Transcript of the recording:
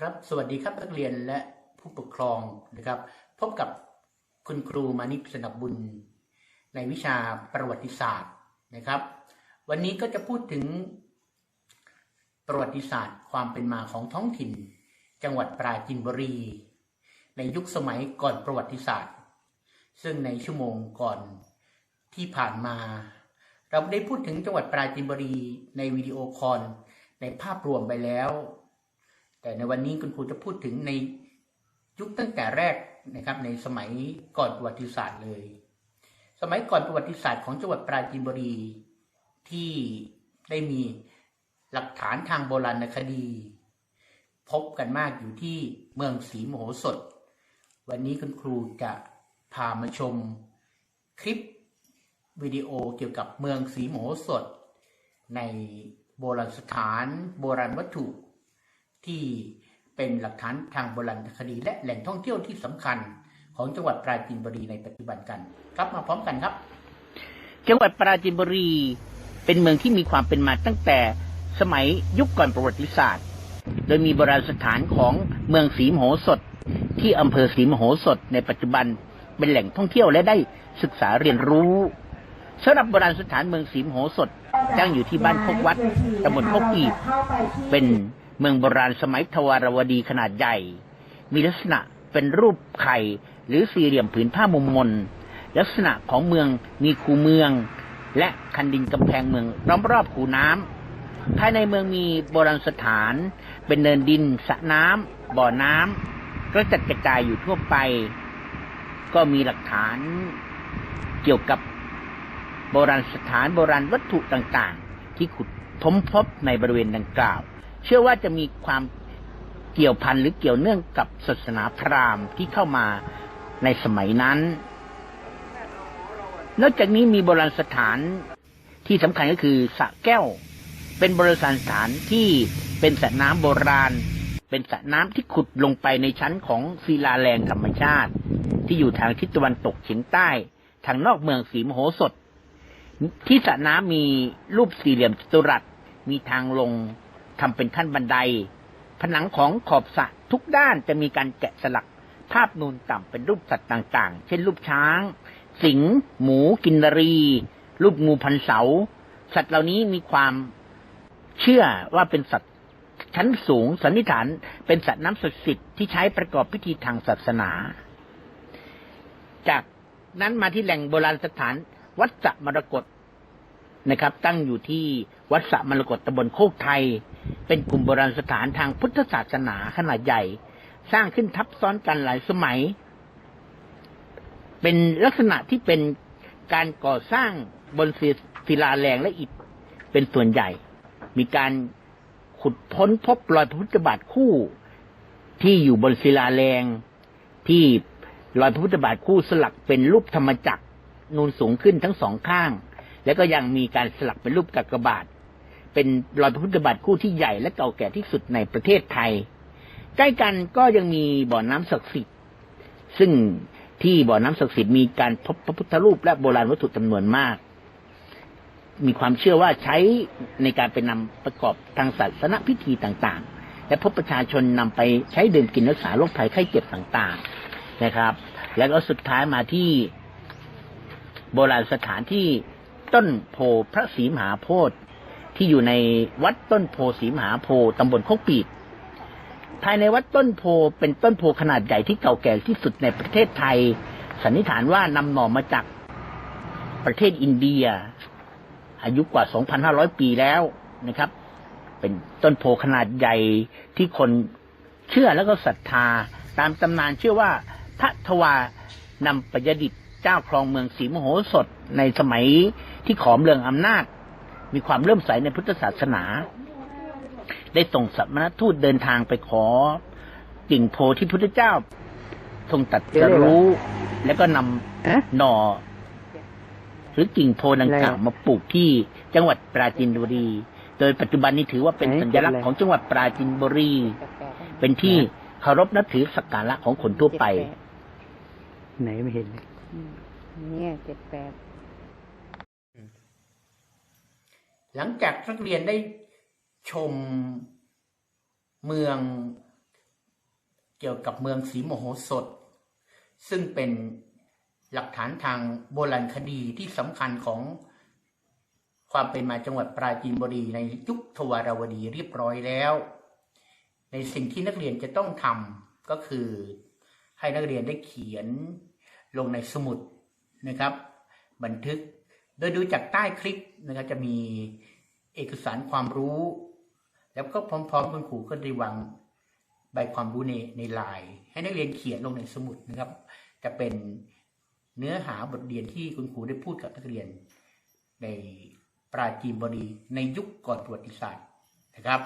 ครับ สวัสดีครับนักเรียนและผู้ปกครองนะครับ พบกับคุณครูมานิสนับบุญ ในวิชาประวัติศาสตร์นะครับ วันนี้ก็จะพูดถึง ประวัติศาสตร์ ความเป็นมาของท้องถิ่น จังหวัดปราจีนบุรี ในยุคสมัยก่อนประวัติศาสตร์ ซึ่งในชั่วโมงก่อนที่ผ่านมา เราได้พูดถึงจังหวัดปราจีนบุรีในวิดีโอคอลในภาพรวมไปแล้ว แต่ในวันนี้คุณครูจะพูดถึงในยุคตั้งแต่แรกนะครับ ในสมัยก่อนประวัติศาสตร์เลย สมัยก่อนประวัติศาสตร์ของจังหวัดปราจีนบุรีที่ได้มีหลักฐานทางโบราณคดี พบกันมากอยู่ที่เมืองศรีมโหสถ วันนี้คุณครูจะพามาชมคลิปวิดีโอเกี่ยวกับเมืองศรีมโหสถ ในโบราณสถานโบราณวัตถุ ที่เป็นหลักฐานทางโบราณคดีและแหล่งท่องเที่ยวที่สำคัญของจังหวัดปราจีนบุรีในปัจจุบันกัน ครับมาพร้อมกันครับ จังหวัดปราจีนบุรี เป็นเมืองที่มีความเป็นมาตั้งแต่สมัยยุคก่อนประวัติศาสตร์ โดยมีโบราณสถานของเมืองศรีมโหสถ ที่อำเภอศรีมโหสถในปัจจุบันเป็นแหล่งท่องเที่ยวและได้ศึกษาเรียนรู้สำหรับโบราณสถานเมืองศรีมโหสถตั้งอยู่ที่บ้านโคกวัดตำบลโคกปีบเป็น เมืองโบราณสมัยทวารวดีขนาดใหญ่ มีลักษณะเป็นรูปไข่ หรือสี่เหลี่ยมผืนผ้ามุมมน ลักษณะของเมืองมีคูเมือง และคันดินกำแพงเมืองล้อมรอบคูน้ำภายในเมืองมีโบราณสถาน เป็นเนินดินสระน้ำบ่อน้ำกระจัดกระจายอยู่ทั่วไป ก็มีหลักฐานเกี่ยวกับโบราณสถานโบราณวัตถุต่างๆ ที่ขุดพบพบในบริเวณดังกล่าว เชื่อว่าจะมีความเกี่ยวพันหรือเกี่ยวเนื่องกับศาสนาพราหมณ์ที่เข้ามาในสมัยนั้น นอกจากนี้มีโบราณสถานที่สำคัญก็คือสระแก้ว เป็นโบราณสถานที่เป็นสระน้ำโบราณ เป็นสระน้ำที่ขุดลงไปในชั้นของศิลาแรงธรรมชาติ ที่อยู่ทางทิศตะวันตกเฉียงใต้ ทางนอกเมืองศรีมโหสถ ที่สระน้ำมีรูปสี่เหลี่ยมจัตุรัสมีทางลง ทำเป็นขั้นบันได ผนังของขอบสระทุกด้านจะมีการแกะสลัก ภาพนูนต่ำเป็นรูปสัตว์ต่างๆ เช่นรูปช้าง สิงห์หมูกินนรี รูปงูพันเสา สัตว์เหล่านี้มีความเชื่อว่าเป็นสัตว์ชั้นสูงสันนิษฐานเป็นสัตว์น้ำศักดิ์สิทธิ์ที่ใช้ประกอบพิธีทางศาสนา จากนั้นมาที่แหล่งโบราณสถานวัดสะมรกตนะครับ ตั้งอยู่ที่วัดสะมรกตตำบลโคกไทย เป็นกลุ่มโบราณสถานทางพุทธศาสนาขนาดใหญ่ สร้างขึ้นทับซ้อนกันหลายสมัย เป็นลักษณะที่เป็นการก่อสร้างบนศิลาแรงและอิฐเป็นส่วนใหญ่ มีการขุดพ้นพบรอยพระพุทธบาทคู่ที่อยู่บนศิลาแรงที่รอยพระพุทธบาทคู่สลักเป็นรูปธรรมจักรนูนสูงขึ้นทั้งสองข้าง แล้วก็ยังมีการสลักเป็นรูปกากบาท เป็นรอยพระพุทธบาทคู่ที่ใหญ่และเก่าแก่ที่สุดในประเทศไทย ใกล้กันก็ยังมีบ่อน้ำศักดิ์สิทธิ์ซึ่งที่บ่อน้ำศักดิ์สิทธิ์มีการพบพระพุทธรูปและโบราณวัตถุจำนวนมาก มีความเชื่อว่าใช้ในการไปนำประกอบทางศาสนพิธีต่างๆ และพบประชาชนนำไปใช้ดื่มกินรักษาโรคภัยไข้เจ็บต่างๆนะครับ แล้วก็สุดท้ายมาที่โบราณสถานที่ต้นโพพระศรีมหาโพธิ์ ที่อยู่ในวัดต้นโพศรีมหาโพตำบลโคกปีบภายในวัดต้นโพเป็นต้นโพขนาดใหญ่ที่เก่าแก่ที่สุดในประเทศไทย สันนิษฐานว่านำหน่อมาจากประเทศอินเดีย อายุกว่า 2,500 ปีแล้วนะครับ เป็นต้นโพขนาดใหญ่ที่คนเชื่อแล้วก็ศรัทธา ตามตำนานเชื่อว่าพระทวานำประดิษฐ์เจ้าครองเมืองศรีมโหสถในสมัยที่ขอมเรืองอำนาจ มีความเลื่อมใสในพุทธศาสนา ได้ส่งสัมณทูตเดินทางไปขอกิ่งโพที่พุทธเจ้า ทรงตัดจะรู้ แล้วก็นำหน่อ หรือกิ่งโพดังกล่าวมาปลูกที่จังหวัดปราจีนบุรี โดยปัจจุบันนี้ถือว่าเป็นสัญลักษณ์ของจังหวัดปราจีนบุรี เป็นที่เคารพนับถือสักการะของคนทั่วไป ไหนไม่เห็นเลยอืมเนี่ยเจ็ดแปด หลังจากนักเรียนได้ชมเมืองเกี่ยวกับเมืองศรีโมโหสถ ซึ่งเป็นหลักฐานทางโบราณคดีที่สำคัญของความเป็นมาจังหวัดปราจีนบุรีในยุคทวารวดีเรียบร้อยแล้ว ในสิ่งที่นักเรียนจะต้องทำก็คือให้นักเรียนได้เขียนลงในสมุดนะครับ บันทึก โดยดูจากใต้คลิปนะครับจะมีเอกสารความรู้ แล้วก็พร้อมๆคุณครูก็ได้วางใบความรู้ในในไลน์ให้นักเรียนเขียนลงในสมุดนะครับ จะเป็นเนื้อหาบทเรียนที่คุณครูได้พูดกับนักเรียนในปราจีนบุรีในยุคก่อนประวัติศาสตร์นะครับ